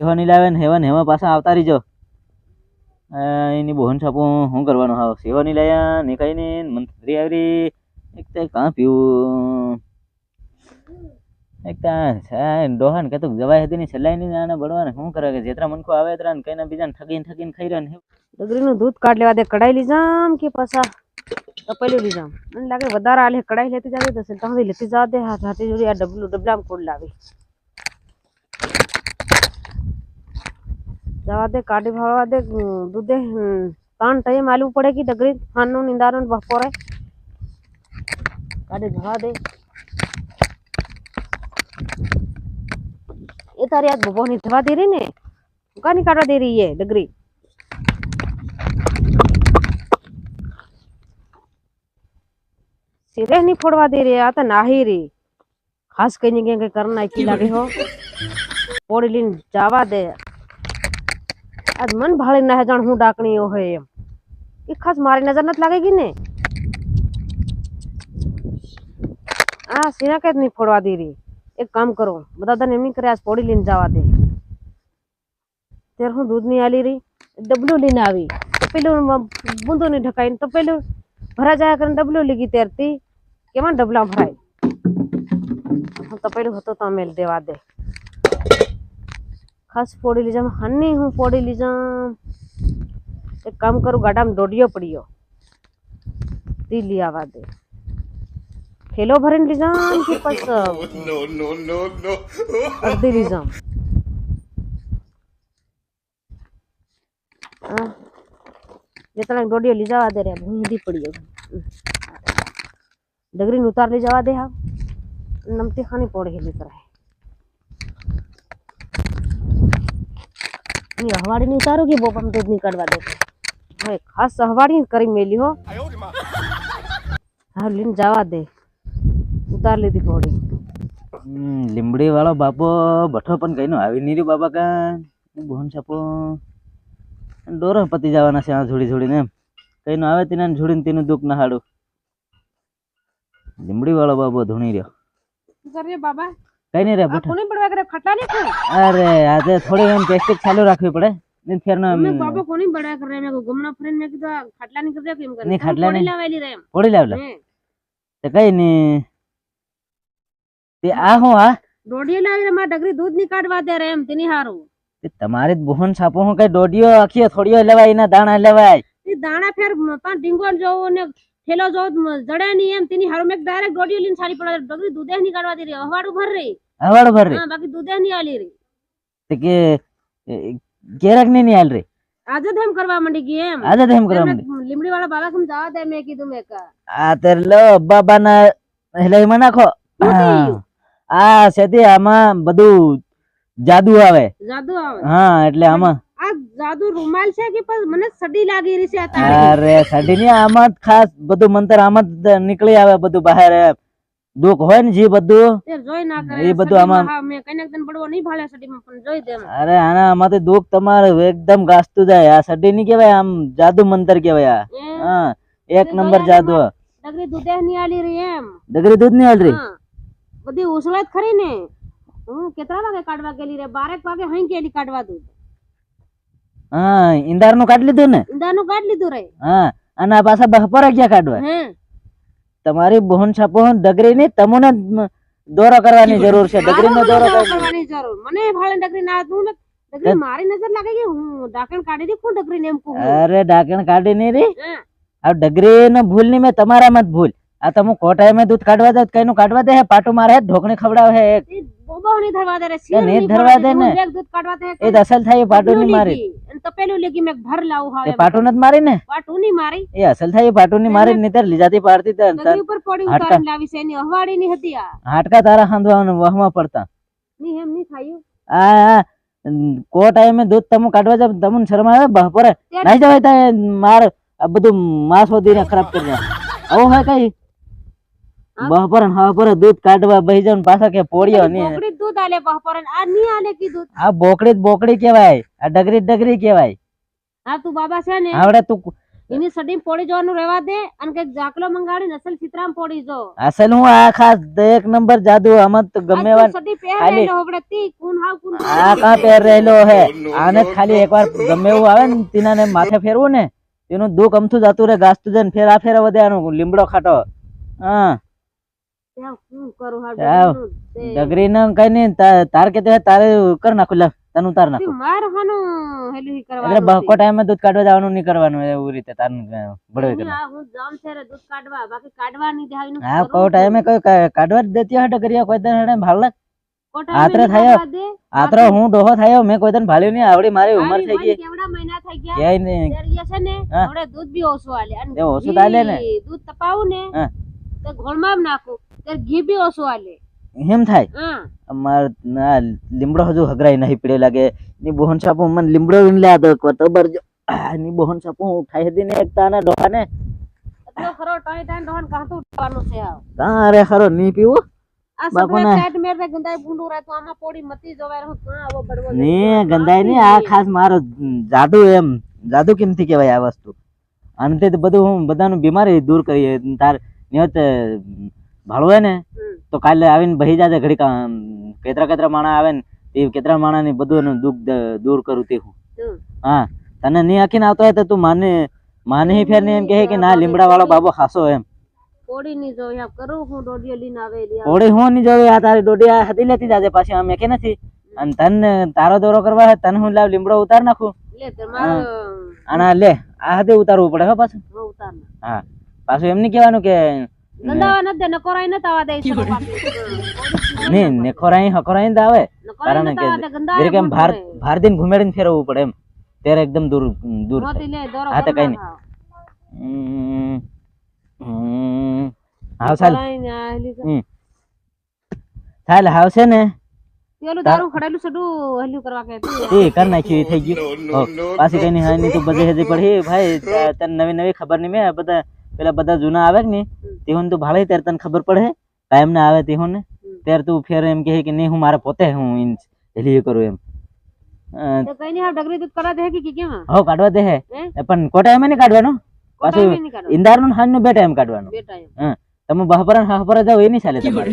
એવા નહીં લાવે ને હેવા ને હેવા પાછા આવતા રહીજો. એની બોહન છાપું શું કરવાનું? હાવ સેવા નહીં લાયા, ને કઈ નહીં મંત્રી આવી એક તો કાં પીવું? એક તો ડોહાને કહેતો જવાય હતી ની સલાઈ નહીં આને બળવાને શું કરે કે જેતરા મનખો આવે તરા ને કઈ બીજાને ઠગીને ઠગીને ખાઈ રહ્યા ને ડગરીનું દૂધ કાઢ લેવા દે, કઢાઈ લીજામ કે પાછા તપેલું લીજામ મને લાગે વધારે આલે કઢાઈ લેતી જાવી તો ત્યાં લેતી જવા દે, હાથ હાથે જોડી આ ડબલું ડબલામાં કોડ લાવી. जवादे काटी भरवादे हम्म, दूधे हम्म, कान टाइम मालूम पड़े कि डगरी दे। ये आज दे रही ने? नहीं दे रही है डगरी? सिरे नहीं फोड़वा दे रही आता तो ना ही रही। खास कहीं करना है कि लगे हो। फोड़ लिन जावा दे। આજ મન ભાળી ના જાણ હું ડાકણીઓ હોય એમ. એ ખાસ મારી નજર નથી લાગેગી ને આ સિના કે નહીં ફોડવા દે રહી એક કામ કરો બધા તને એમની કરે આજ પોડી લઈને જવા દે. ત્યારે હું દૂધ નહીં આલી રહી ડબલું લઈને આવી. તપેલું બૂંદો નહીં ઢકાઈને તપેલું ભરા જાય કરીને ડબલું લીગી ત્યારથી કેમાં ડબલા ભરાય. હું તપેલું હતો તો અમે દેવા દે. ખાસ ફોડી લીજામ હની હું ફોડી લીજામ એક કામ કરું ગાડામાં દોડિયો પડ્યો. તી લઈ આવવા દે. થેલો ભરીને લીજામ કે પસ અડધી લીજામ હા જેતના દોડિયો લઈ જવા દે રે ભૂંડી પડ્યો ડગરી ઉતાર લઈ જવા દે હા નમતી ખાની પોડ હેલી કરાય ની હવાડી ની ઉતારો કે બોપમ દૂધની કાઢવા દે? હવે ખાસ હવાડી કરી મેલી હો. હા લીન જવા દે. ઉતાર લીધી ઘોડી. હમ, લીમડી વાળો બાપો બઠો પણ કઈ નો આવી નહીં રહ્યો બાપા કાન બોન છાપો ડોરો પતી જવાના છે આ જોડી જોડીને એમ. કઈ નો આવે તેને જોડીને તેનું દુઃખ ના હાડું લીમડી વાળો બાબો ધૂણી રહ્યો. બાબા? કઈ નહીં રે બઠો. કોની પડવા કરે? ખટલા નહીં કોઈ અરે આજે થોડી એમ ટેસ્ટિક ચાલુ રાખવી પડે. ને ફેર ના મેં બાબો કોની પડવા કરે? મેં ગમના ફ્રેન્ડ મેં કીધું ખટલા નહીં કરે કેમ કરે. નહીં, ખટલા નહીં. લાવેલી રે એમ. પોડી લાવલા. તે કઈ નહીં તે આ હું આ? દોઢિયો લાવી માં ડગરી દૂધની કાઢવા દે રે એમ તેની હારું. તે તમારી બોહન છાપો હું કઈ દોઢિયો આખી થોડીઓ લેવાય ના દાણા લેવાય. એ દાણા ફેર પાંચ ડીંગોળ જોવો ને થેલો જો જડે નહીં એમ તેની હારું મેં ડાયરેક્ટ દોઢિયો લઈને સારી પડે. ડગરી દૂધે ની કાઢવા દે રે હવાડું ભર રહી. હવાડું ભર રે હા બાકી દૂધે ની આલી રહી. તે કે કેરાક નહીં આલ રે આજે એમ કરવા માંડી ગઈ એમ. આજે એમ કરવા માંડી. લીમડી વાળા બાબા કેમ જવા દે મેં કીધું મેં કા. આ તે લો બાબાના ના હેલે માં નાખો આ સેતી આમાં બધું જાદુ આવે. જાદુ આવે? હા એટલે આમાં આ જાદુ રૂમાલ છે કે પછી મને સડી લાગી રહી છે અરે સાડી ની આમાં ખાસ બધું મંતર આમાં જ નીકળી આવે બધું બહાર. દુઃખ હોય ને જે બધું? એ બધું આમાં- મેં કઈને એકદમ બળવો નહીં ભાળે સડીમાં પણ જોઈ દે. અરે આના આમાંથી દુઃખ તમારે એકદમ ગાજતું જાય. આ સડી ની કેવાય આમ જાદુ મંતર કેવાય આ. હા એક નંબર જાદુ. ડગરી દૂધની આલી રહી એમ. ડગરી દૂધની આલી રહી? બધી ઉસળે ખરી ને. હું કેટલા વાગે કાઢવા ગયેલી રે? બારેક વાગે હઈ ગયેલી કાઢવા દૂધ હા ઈંદારનું કાઢ લીધું ને? ઈંડાનું કાઢ લીધું રે. હા અને આ પાછા બહપરા ક્યાં કાઢવા. તમારી બોહન છાપો ડગરી ની તમને દોરો કરવાની જરૂર છે. ડગરી નો દોરો કરવાની જરૂર. મને ભાળે ડગરી ના તું ને. ડગરી મારી નજર લાગે કે હું ડાકણ કાઢી દી કોણ ડગરી ને એમ કહું? અરે ડાકણ કાઢી ની રી. આ ડગરી નો ભૂલની મેં તમારા મત ભૂલ. આ તમે કોટાય મે દૂધ કાઢવા દે કઈ નું કાઢવા દે હે? પાટું મારે હે, ઢોકણી ખવડાવે હે એક. બોબો ની ધરવા દે રે નહીં ધરવા દે ને. દૂધ કાઢવા દે એ અસલ થાય પાટું ની મારી. તપેલું લેગી મેં ભર લાવું હવે પાટું નત મારી ને? પાટું ની મારી. એ અસલ થાય પાટું ની મારી નીતર લીજાતી પાડતી તો ડગરી ઉપર પડી ઉતાર લાવી છે એની અહવાડી ની હતી આ. હાટકા તારા ખાંદવાનું વહમાં પડતા. ની એમ ની થાયું આ કો ટાઈમે દૂધ તમે કાઢવા જાવ તમન શરમ આવે? બપોરે ત્યારે- જવાય તા માર આ બધું માસ વધીને ખરાબ કરી દે આવું હોય કઈ? બપોરે બપોરે દૂધ કાઢવા બહી જાવ પાછા કે પોળ્યો ને. બોકડી દૂધ આલે બપોરે આ ની આલે કીધું આ બોકડી બોકડી કહેવાય. આ ડગરી ડગરી કહેવાય. હા તું બાબા છે ને આવડે તું એની સડી પોડી જવાનું રહેવા દે અને કે જાકલો મંગાડી નસલ ચિત્રામ પોડી જો. અસલ હું આ ખાસ એક નંબર જાદુ અમત તો ગમે એવા સડી પહેર રહેલો હોબડે તી કુન હાવ કુન આ કા પહેર રહેલો હે? આને ખાલી એકવાર ગમે એવું આવે ને તેનાને માથે ફેરવું ને તેનું દુઃખ અમથું જાતું રે ગાસતું જન ફેર આ ફેર વધે આનું લીમડો ખાટો. હા. ડગરી ને કઈ નહીં તાર કે તારે કર નાખું લે તને ઉતાર નાખું. એટલે બહકો ટાઈમે દૂધ કાઢવા જવાનું નહીં કરવાનું એવું રીતે તારને બળવે તી. કરવાનું. આ હું જામ છે દૂધ કાઢવા. બાકી કાઢવા નહીં જાય હા કોઈ ટાઈમે કોઈ કાઢવા જ દેતી હોય ડગરીયા કોઈ દિન ભાળ લાગ? આત્ર આતરે થયો. કાઢવા હું ડોહો થયો મેં કોઈ દિન ભાલ્યું નહીં આવડી મારી ઉંમર થઈ ગઈ. કેવડા મહિના થઈ ગયા? ક્યાંય નહીં. છે ને હવે દૂધ બી ઓછું આલે. અને એ ઓછું આલે ને. દૂધ તપાવું ને તો ઘોળમાં નાખું. ત્યારે ઘી બી ઓછું આલે. એમ થાય? અમાર ના લીમડો હજુ હગરાઈ નહીં પડે લાગે. ની બોહન સાપુ મને લીમડો વિન લે આદો કો તો બરજો ની બોહન સાપુ ઉઠાઈ હતી ને એક તાના ડોહા ને એટલો ખરો ટાઈ ટાઈ ડોહન કાંતું ઉઠવાનું છે આ તારે ખરો ની પીવું જાદુ એમ જાદુ કેમથી કેવાય આ વસ્તુ. અને તો બધું હું બધાનું બીમારી દૂર કરીએ તાર નિયત ભાળવે ને તો કાલે આવીને બહી જાજે ઘડીક કેતરા કેતરા માણા આવે ને એ કેતરા માણા ની બધું એનું દુઃખ દૂર કરું તે હું હા તને નહીં આખીને આવતો હોય તો તું માને માને ફેર ને એમ કહે કે ના લીમડા વાળો બાબો ખાસો એમ. ની કરું હું લઈને હું આ તારી ડોડી આ હતી લેતી જાજે પાછી અમે કે નથી. અને તન તારો દોરો કરવા તને હું લાવ લીમડો ઉતાર નાખું. લે મારો લે આ હદે ઉતારવું પડે હો પાછું. ઉતાર હા પાછું એમ નહીં કહેવાનું કે દે ઈશ્વરો પાસે. નહીં નેખોરાઈ હકોરાઈ દાવે આવે. નકોરાઈ કારણ કે આવવા દે, ગંદાવા જરીક એમ મોટું ભાર ભાર દિન ઘુમેડીને ફેરવવું પડે એમ. ત્યારે એકદમ દૂર દૂર હા તો કઈ નહીં. હાવ ચાલ. ને. ચાલ હાવશે ને? પેલું દારૂ ખડેલું સડું હેલું કરવા કે એ કર નાખ્યું થઈ ગયું. પાછી કઈ નહીં હા નહીં તું બધે પડી. ભાઈ તને નવી નવી ખબર નહીં મેં બધા પેલા બધા જૂના આવે કે નહીં? તું ભાળે ત્યારે તને ખબર પડે. કાયમ ના આવે તેહોને. ત્યારે તું ફેર એમ કહે કે નહીં હું મારા પોતે હું ઇન હેલી કરું એમ. અ, તો કઈ નહીં હાવ ડગરી દૂધ કરા દે કે કેમ? હો કાઢવા દે હે. હે? પણ કોટા એમ નહીં કાઢવાનું? પાછું કોટાઈ નહીં કાઢો નું બે ટાઈમ કાઢવાનું. બેટા એમ. હા. તમે બહપરા હપરા જાવ એ નહીં ચાલે તમારે.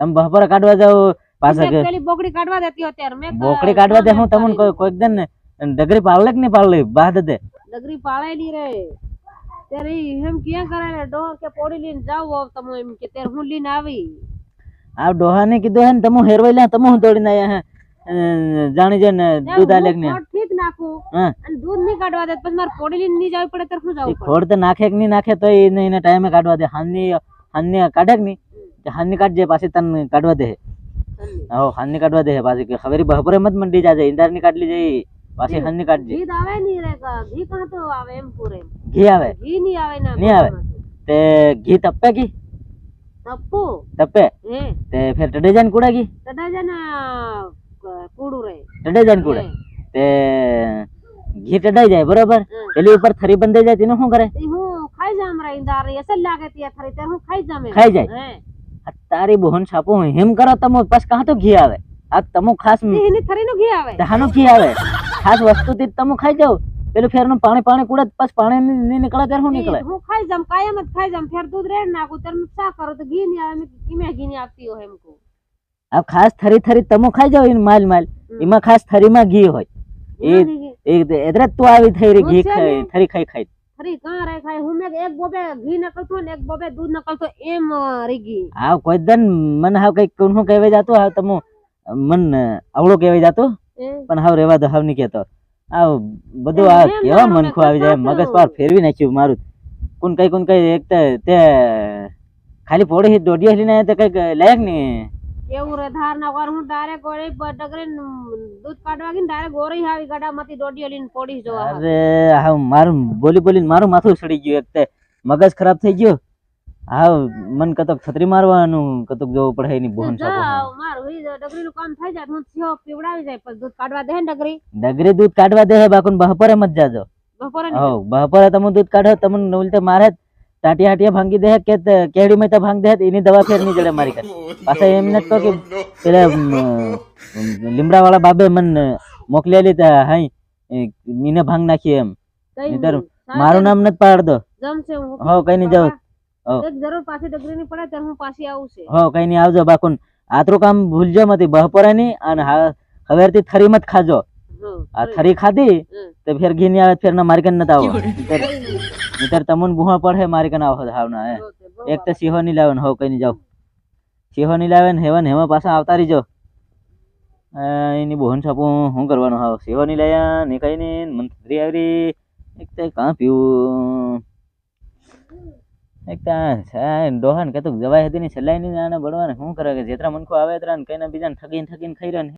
તમે બહપરા કાઢવા જાવ પાછા બોકડી કાઢવા દેતી હતી બોકડી કાઢવા દે હું તમને કોઈક દે ને ડગરી પાવલે કે નહીં પાવલે બાદ દે. ડગરી પાળેલી રે. ત્યારે એમ ક્યાં કરે ડોહ કે પોડી લઈને જાવ હોવ તમે એમ કે ત્યારે હું લઈને આવી. આ ડોહાને કીધું હે ને તમે હેરવાઈ લે તમે હું દોડીને આયા હે. જાણી જાય ને દૂધ આલેક ને ઠીક નાખું. અને દૂધ નહીં કાઢવા દે પછી મારે પોડી લઈને નહીં જવું પડે ત્યારે હું જવું ખોડ તો નાખે કે નહીં નાખે તો એને એને ટાઈમે કાઢવા દે. હાનની હાનની કાઢે કે નહીં? હાનની કાઢજે પાછી તને કાઢવા દે. હો હાનની કાઢવા દે પાછી કે ખબર બપોરે મત મંડી જાજે ઇંદારની કાઢલી જઈ પાછી હાનની કાઢજે. ઘી આવે નહીં રે ઘી કાં તો આવે એમ પૂરે. ઘી આવે. ઘી નહીં આવે ના નહીં આવે. તે. ઘી તપે ઘી તપ્પુ તપે? હે. તે ફેર ટડે જાય ને કુડા ઘી તડા છે ને કૂડું રે ટડે જાય ને કુડા. તે ઘી ટડાઈ જાય બરોબર? એલી ઉપર થરી બંધાઈ જાય તેનું શું કરે? હું ખાઈ જામ રે ઇંદાર રે અસલ લાગે ત્યાં થરી તે હું ખાઈ જામ. ખાઈ જાય. તારી બહન છાપો હેમ કરો તમો પાસ કાં તો ઘી આવે. આ તમો ખાસ એની થરીનું ઘી આવે. દહાનું ઘી આવે. ખાસ વસ્તુ થી તમો ખાઈ જાવ પેલું ફેરનું પાણી પાણી કુડે પછી પાણી નહીં- નીકળે ત્યારે શું નીકળે? હું ખાઈ જામ કાયમ જ ખાઈ જામ ફેર દૂધ રેડ નાખું ત્યારે શા કરો તો ઘી નહીં આવે કિમે ઘી નહીં આપતી હોય એમ કહું. આ ખાસ થરી થરી તમો ખાઈ જાવ માલ માલ. એમાં ખાસ થરીમાં ઘી હોય. એ એટલે તું આવી થઈ રહી ઘી ખાઈ. થરી ખાઈ ખાઈ. ફરી કાં રે ખાઈ. હું મેં એક બોબે ઘી નકલતો ને એક બોબે દૂધ નકલતો એમ રહી ગઈ. હા કોઈ દન મને હાવ કઈ કોણ કહેવાય જાતો હાવ તમો મન અવળો કહેવાય જાતો. પણ હાવ રેવા દો હાવ નહીં કહેતો. આ બધું આ કેવા મનખું આવી જાય મગજ પાર ફેરવી નાખ્યું મારું. કુન કઈ કુન કઈ એક તે ખાલી પોડી દોડી હલીને તે કંઈક લાયક ને એવું રે ધાર ના વાર હું ડારે ગોળી ડગરે દૂધ કાઢવા ગઈ ડારે ગોરી આવી ગાડામાંથી દોડી લઈને પોડી જોવા અરે હા મારું બોલી બોલી મારું માથું સડી ગયું એક તે. મગજ ખરાબ થઈ ગયું. હાવ મન કતક છત્રી મારવાનું કતક જોવું પડે એની બોહન જાવ મારું ઈ ડગરી નું કામ થઈ જાય તો હું સિયો પીવડાવી જાય પછી દૂધ કાઢવા દે ને ડગરી. ડગરી દૂધ કાઢવા દે હે બાકુન બહપરે મત જાજો. બહપરે હો બહપરે તમે દૂધ કાઢો તમને નવલતે મારે ટાટિયા હાટિયા ભાંગી દે કે કેડી મેતા તો ભાંગ દે એની દવા ફેર નહીં જડે મારી કરે પાછા એમ નથી તો કે પેલા લીમડા વાળા બાબે મન મોકલેલી તા હાઈ મીને ભાંગ નાખી એમ. મારું નામ નથી પાડ દો જમશે હું. હો કઈ નહીં હો. એક જરૂર પાછી ડગરી ની પડે ત્યારે હું પાછી આવું છે. હો કઈ નહીં આવજો બાકુન. આતરું કામ ભૂલજો મતી બપોરે નહીં અને હવેરથી થરી મત ખાજો. આ થરી ખાધી. તો ફેર ઘી ની આવે ફેર ના મારી કન નતા આવો નહીતર તમને બુહા પડે મારી કન આવો હાવના હે. એક તો સિંહો ની લાવે ને હો કઈ નહીં જાવ. સિંહો ની લાવે ને હેવન હેમાં પાછા આવતા રહીજો. એની બોહન છાપું શું કરવાનું હા સિંહો ની લાયા ને કઈ નહીં મંત્રી આવી એક તો કાં પીવું? એક તો કે તું ડોહાન જવાય હતી ની સલાઈ ની આને બળવાને શું કરે કે જેતરા મનખો આવે તરા ને કઈ બીજાને ઠગીને ઠગીને ખાઈ રહ્યો ને